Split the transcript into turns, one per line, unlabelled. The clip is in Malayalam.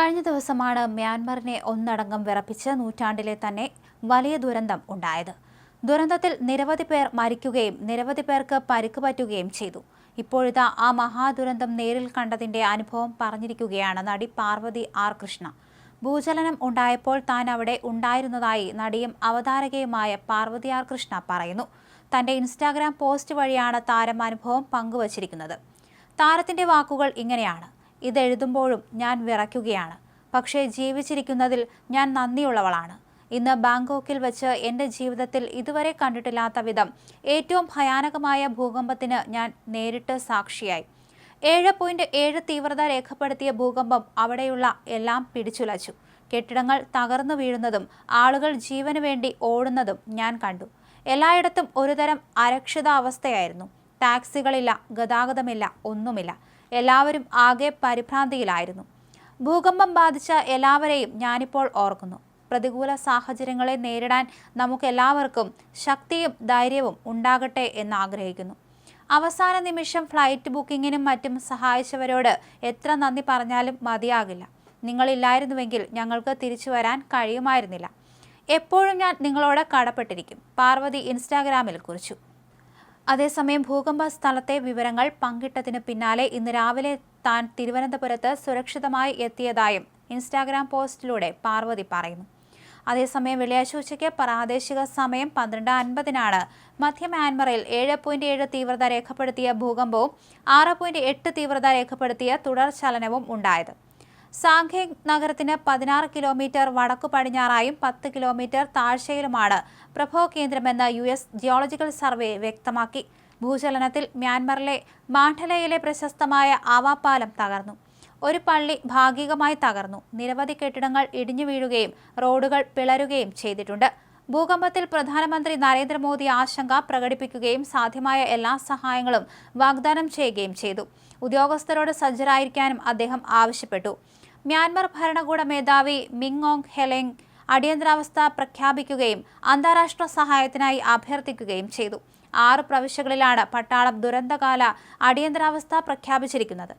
കഴിഞ്ഞ ദിവസമാണ് മ്യാൻമറിനെ ഒന്നടങ്കം വിറപ്പിച്ച് നൂറ്റാണ്ടിലെ തന്നെ വലിയ ദുരന്തം ഉണ്ടായത്. ദുരന്തത്തിൽ നിരവധി പേർ മരിക്കുകയും നിരവധി പേർക്ക് പരിക്ക് പറ്റുകയും ചെയ്തു. ഇപ്പോഴിതാ ആ മഹാദുരന്തം നേരിൽ കണ്ടതിന്റെ അനുഭവം പറഞ്ഞിരിക്കുകയാണ് നടി പാർവതി ആർ കൃഷ്ണ. ഭൂചലനം ഉണ്ടായപ്പോൾ താൻ അവിടെ ഉണ്ടായിരുന്നതായി നടിയും അവതാരകയുമായ പാർവതി ആർ കൃഷ്ണ പറയുന്നു. തന്റെ ഇൻസ്റ്റാഗ്രാം പോസ്റ്റ് വഴിയാണ് താരം അനുഭവം പങ്കുവച്ചിരിക്കുന്നത്. താരത്തിന്റെ വാക്കുകൾ ഇങ്ങനെയാണ്. ഇതെഴുതുമ്പോഴും ഞാൻ വിറയ്ക്കുകയാണ്. പക്ഷേ ജീവിച്ചിരിക്കുന്നതിൽ ഞാൻ നന്ദിയുള്ളവളാണ്. ഇന്ന് ബാങ്കോക്കിൽ വെച്ച് എന്റെ ജീവിതത്തിൽ ഇതുവരെ കണ്ടിട്ടില്ലാത്ത വിധം ഏറ്റവും ഭയാനകമായ ഭൂകമ്പത്തിന് ഞാൻ നേരിട്ട് സാക്ഷിയായി. ഏഴ് പോയിന്റ് ഏഴ് തീവ്രത രേഖപ്പെടുത്തിയ ഭൂകമ്പം അവിടെയുള്ള എല്ലാം പിടിച്ചുലച്ചു. കെട്ടിടങ്ങൾ തകർന്നു വീഴുന്നതും ആളുകൾ ജീവന് വേണ്ടി ഓടുന്നതും ഞാൻ കണ്ടു. എല്ലായിടത്തും ഒരുതരം അരക്ഷിതാവസ്ഥയായിരുന്നു. ടാക്സികളില്ല ഗതാഗതമില്ല ഒന്നുമില്ല. എല്ലാവരും ആകെ പരിഭ്രാന്തിയിലായിരുന്നു. ഭൂകമ്പം ബാധിച്ച എല്ലാവരെയും ഞാനിപ്പോൾ ഓർക്കുന്നു. പ്രതികൂല സാഹചര്യങ്ങളെ നേരിടാൻ നമുക്കെല്ലാവർക്കും ശക്തിയും ധൈര്യവും ഉണ്ടാകട്ടെ എന്ന് ആഗ്രഹിക്കുന്നു. അവസാന നിമിഷം ഫ്ലൈറ്റ് ബുക്കിങ്ങിനും മറ്റും സഹായിച്ചവരോട് എത്ര നന്ദി പറഞ്ഞാലും മതിയാകില്ല. നിങ്ങളില്ലായിരുന്നുവെങ്കിൽ ഞങ്ങൾക്ക് തിരിച്ചു വരാൻ കഴിയുമായിരുന്നില്ല. എപ്പോഴും ഞാൻ നിങ്ങളോട് കടപ്പെട്ടിരിക്കും. പാർവതി ഇൻസ്റ്റാഗ്രാമിൽ കുറിച്ചു. അതേസമയം ഭൂകമ്പ സ്ഥലത്തെ വിവരങ്ങൾ പങ്കിട്ടതിന് പിന്നാലെ ഇന്ന് രാവിലെ താൻ തിരുവനന്തപുരത്ത് സുരക്ഷിതമായി എത്തിയതായും ഇൻസ്റ്റാഗ്രാം പോസ്റ്റിലൂടെ പാർവതി പറയുന്നു. അതേസമയം വെള്ളിയാഴ്ച ഉച്ചയ്ക്ക് പ്രാദേശിക സമയം പന്ത്രണ്ട് അൻപതിനാണ്. മധ്യ മ്യാൻമറിൽ ഏഴ് പോയിന്റ് ഏഴ് തീവ്രത രേഖപ്പെടുത്തിയ ഭൂകമ്പവും ആറ് പോയിന്റ് എട്ട് തീവ്രത രേഖപ്പെടുത്തിയ തുടർ ചലനവും ഉണ്ടായത്. സാങ്കേങ് നഗരത്തിന് പതിനാറ് കിലോമീറ്റർ വടക്കു പടിഞ്ഞാറായും പത്ത് കിലോമീറ്റർ താഴ്ചയിലുമാണ് പ്രഭവ കേന്ദ്രമെന്ന് യു എസ് ജിയോളജിക്കൽ സർവേ വ്യക്തമാക്കി. ഭൂചലനത്തിൽ മ്യാൻമറിലെ മാണ്ഡലയിലെ പ്രശസ്തമായ ആവാപ്പാലം തകർന്നു. ഒരു പള്ളി ഭാഗികമായി തകർന്നു. നിരവധി കെട്ടിടങ്ങൾ ഇടിഞ്ഞു വീഴുകയും റോഡുകൾ പിളരുകയും ചെയ്തിട്ടുണ്ട്. ഭൂകമ്പത്തിൽ പ്രധാനമന്ത്രി നരേന്ദ്രമോദി ആശങ്ക പ്രകടിപ്പിക്കുകയും സാധ്യമായ എല്ലാ സഹായങ്ങളും വാഗ്ദാനം ചെയ്യുകയും ചെയ്തു. ഉദ്യോഗസ്ഥരോട് സജ്ജരായിരിക്കാനും അദ്ദേഹം ആവശ്യപ്പെട്ടു. മ്യാൻമർ ഭരണകൂട മേധാവി മിങ് ഓങ് ഹെലെങ് അടിയന്തരാവസ്ഥ പ്രഖ്യാപിക്കുകയും അന്താരാഷ്ട്ര സഹായത്തിനായി അഭ്യർത്ഥിക്കുകയും ചെയ്തു. ആറ് പ്രവിശ്യകളിലാണ് പട്ടാളം ദുരന്തകാല അടിയന്തരാവസ്ഥ പ്രഖ്യാപിച്ചിരിക്കുന്നത്.